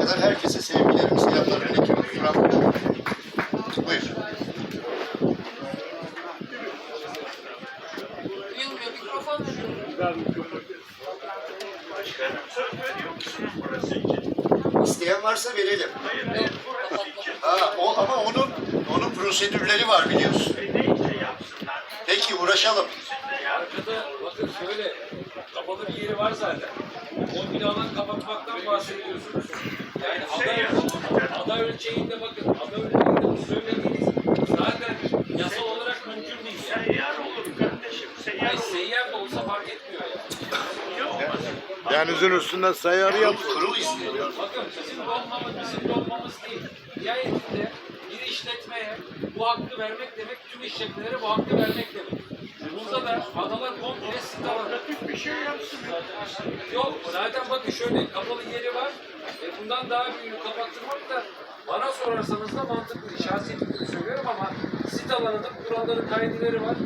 kadar herkese sevgilerimi, selamlarımı iletiyorum. Turan Buyur. Buyur. İsteyen varsa verelim. Ha, o, ama onun onun prosedürleri var biliyorsun. Peki uğraşalım. Arkada bakın şöyle kapalı bir yeri var zaten. O binadan kapatmaktan bahsediyorsunuz. Yani ada, ada ölçeğinde bakın, ada ölçeğinde bu söylediğiniz zaten yasal olarak mümkün değil. Yani. Seyyar olur kardeşim. Seyyar Yani olur. seyyar da olsa fark etmiyor yani. Olmasın? Denizin üstünden sayarı Kurul, yapsın. kurul istiyor. Bakın bizim de olmamız, bizim de olmamız değil. Nihayetinde bir işletmeye bu hakkı vermek demek, tüm işletmelere bu hakkı vermek demek. Da adalar komple. Pratik bir şey yapsın. Yok zaten bakın şöyle kapalı yeri var. E bundan daha büyüğünü kapattırmak da bana sorarsanız da mantıklı. Şahsi fikrimi söylüyorum ama sit alanının kuralları, kaideleri var.